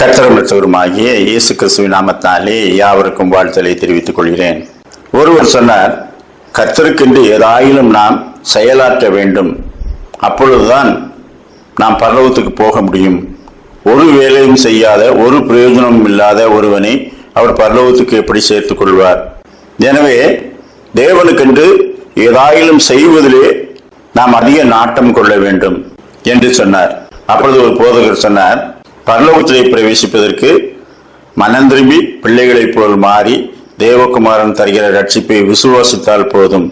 ரட்சகருமாகிய இயேசு கிறிஸ்துவின் நாமத்தினாலே யாவருக்கும் வாழ்த்தலை தெரிவித்துக் கொள்கிறேன். ஒருவர் சொன்னார் கர்த்தருக்கென்று ஏதாயிலும் நாம் செயலாற்ற வேண்டும். அப்பொழுதுதான் நாம் பரலோகத்துக்கு போக முடியும். ஒரு வேலையும் செய்யாத ஒரு பிரயோஜனமும் இல்லாத ஒருவனை அவர் பரலோகத்துக்கு எப்படி சேர்த்துக் கொள்வார்? எனவே தேவனுக்கென்று ஏதாயிலும் செய்வதிலே நாம் அதிக நாட்டம் கொள்ள வேண்டும் என்று சொன்னார். அப்பொழுது ஒரு போதகர் சொன்னார் பரலோகத்திலே பிரவேசிப்பதற்கு மனம் திரும்பி பிள்ளைகளைப் போல் மாறி தேவகுமாரன் தருகிற ரட்சிப்பை விசுவாசித்தால் போதும்.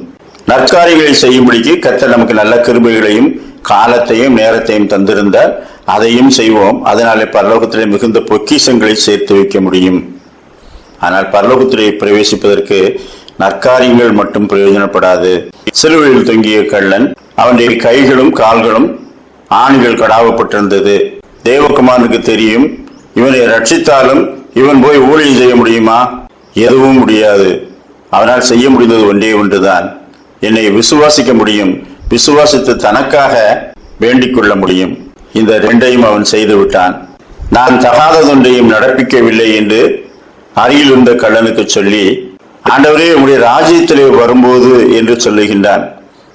நற்காரியங்களை செய்யும்படிக்கு கர்த்தர் நமக்கு நல்ல கிருபைகளையும் காலத்தையும் நேரத்தையும் தந்திருந்தால் அதையும் செய்வோம். அதனாலே பரலோகத்திலே மிகுந்த பொக்கிஷங்களை சேர்த்து வைக்க முடியும். ஆனால் பரலோகத்திலே பிரவேசிப்பதற்கு நற்காரியங்கள் மட்டும் பிரயோஜனப்படாது. சிலுவையில் தொங்கிய கள்ளன் அவனுடைய கைகளும் கால்களும் ஆண்கள் கடாவப்பட்டிருந்தது. தேவகுமாரனுக்கு தெரியும் இவனை ரட்சித்தாலும் இவன் போய் ஊழியம் செய்ய முடியுமா? எதுவும் முடியாது. அவனால் செய்ய முடிந்தது ஒன்றே ஒன்றுதான். என்னை விசுவாசிக்க முடியும். விசுவாசித்து தனக்காக வேண்டிக் கொள்ள முடியும். இந்த ரெண்டையும் அவன் செய்து விட்டான். நான் தகாததொன்றையும் நடப்பிக்கவில்லை என்று அருகில் இருந்த கள்ளனுக்கு சொல்லி ஆண்டவரே உடைய ராஜ்யத்திலே வரும்போது என்று சொல்லுகின்றான்.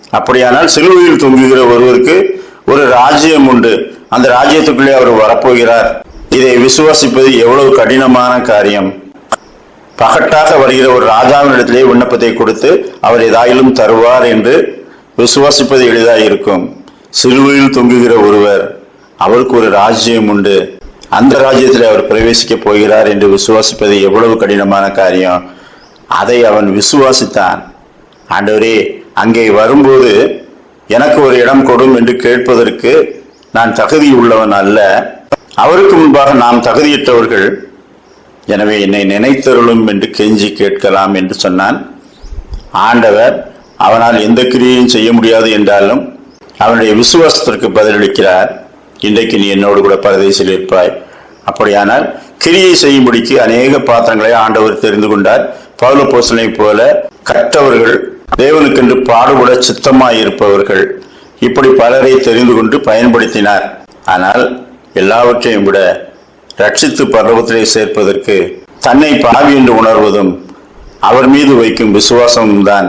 அப்படியானால் சிலுவையில் தொங்குகிற ஒருவருக்கு ஒரு ராஜ்யம் உண்டு. அந்த ராஜ்யத்துக்குள்ளே அவர் வரப்போகிறார். இதை விசுவாசிப்பது எவ்வளவு கடினமான காரியம். பகட்டாக வருகிற ஒரு ராஜாவினிடத்திலே விண்ணப்பத்தை கொடுத்து அவர் ஏதாயிலும் தருவார் என்று விசுவாசிப்பது எளிதாக இருக்கும். சிலுவையில் தொங்குகிற ஒருவர் அவருக்கு ஒரு ராஜ்யம் உண்டு. அந்த ராஜ்யத்தில் அவர் பிரவேசிக்க போகிறார் என்று விசுவாசிப்பது எவ்வளவு கடினமான காரியம். அதை அவன் விசுவாசித்தான். ஆண்டவரே அங்கே வரும்போது எனக்கு ஒரு இடம் கொடும் என்று கேட்பதற்கு நான் தகுதி உள்ளவன் அல்ல. அவருக்கு முன்பாக நாம் தகுதியற்றவர்கள். எனவே என்னை நினைத்தருளும் என்று கெஞ்சி கேட்கலாம் என்று சொன்னான். ஆண்டவர் அவனால் எந்த கிரியையும் செய்ய முடியாது என்றாலும் அவனுடைய விசுவாசத்திற்கு பதிலளிக்கிறார். இன்றைக்கு நீ என்னோடு கூட பரதேசில் இருப்பாய். அப்படியானால் கிரியை செய்யும்படிக்கு அநேக பாத்திரங்களை ஆண்டவர் தெரிந்து கொண்டார். பவுல போசனை போல கற்றவர்கள் தேவனுக்கென்று பாடுபட சித்தமாயிருப்பவர்கள். இப்படி பலரை தெரிந்து கொண்டு பயன்படுத்தினார். ஆனால் எல்லாவற்றையும் விட ரட்சித்து பர்வத்திலே சேர்ப்பதற்கு தன்னை பாவி என்று உணர்வதும் அவர் மீது வைக்கும் விசுவாசமும் தான்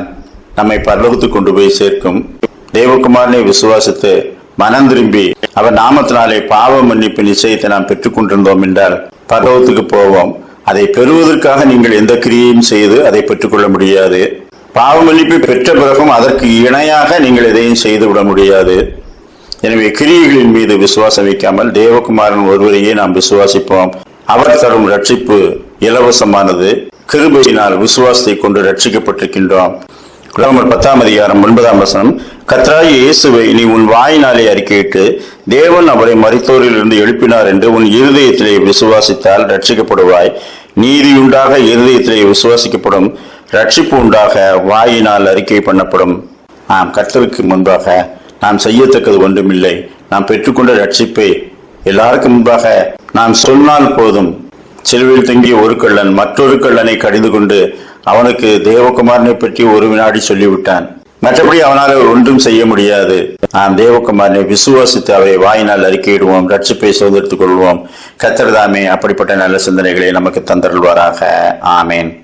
நம்மை பரலோகத்துக்கு கொண்டு போய் சேர்க்கும். தேவகுமாரனை விசுவாசித்து மனம் திரும்பி அவர் நாமத்தினாலே பாவ மன்னிப்பு நிச்சயத்தை நாம் பெற்றுக் கொண்டிருந்தோம் என்றால் பரலோகத்துக்கு போவோம். அதை பெறுவதற்காக நீங்கள் எந்த கிரியையும் செய்து அதை பெற்றுக்கொள்ள முடியாது. பாவமளிப்பு பெற்ற பிறகும் அதற்கு இணையாக நீங்கள் எதையும் செய்துவிட முடியாது. எனவே கிரியைகளின் மீது விசுவாசம் வைக்காமல் தேவகுமாரன் ஒருவரையே நாம் விசுவாசிப்போம். அவர் தரும் ரட்சிப்பு இலவசமானது. கிருபையினால் விசுவாசத்தை கொண்டு ரட்சிக்கப்பட்டிருக்கின்றோம் ரோமர் பத்தாம் அதிகாரம் ஒன்பதாம் வசனம் கத்ராய் இயேசுவை நீ உன் வாயினாலே அறிக்கையிட்டு தேவன் அவரை மரித்தோரிலிருந்து எழுப்பினார் என்று உன் இருதயத்திலே விசுவாசித்தால் ரட்சிக்கப்படுவாய் நீதியுண்டாக இருதயத்திலே விசுவாசிக்கப்படும் ரட்சிப்பு உண்டாக வாயினால் அறிக்கை பண்ணப்படும். ஆம் கர்த்தருக்கு முன்பாக நாம் செய்யத்தக்கது ஒன்றுமில்லை. நாம் பெற்றுக்கொண்ட ரட்சிப்பை எல்லாருக்கும் முன்பாக நாம் சொன்னால் போதும். சிலுவையில் தங்கிய ஒரு கள்ளன் மற்றொரு கள்ளனை கடிந்து கொண்டு அவனுக்கு தேவகுமாரனை பற்றி ஒரு வினாடி சொல்லிவிட்டான். மற்றபடி அவனால் ஒன்றும் செய்ய முடியாது. நாம் தேவகுமாரனை விசுவாசித்து அவரை வாயினால் அறிக்கையிடுவோம். ரட்சிப்பை சுதந்திரத்துக் கொள்வோம். கத்தர்தாமே அப்படிப்பட்ட நல்ல சிந்தனைகளை நமக்கு தந்தருள்வாராக. ஆமேன்.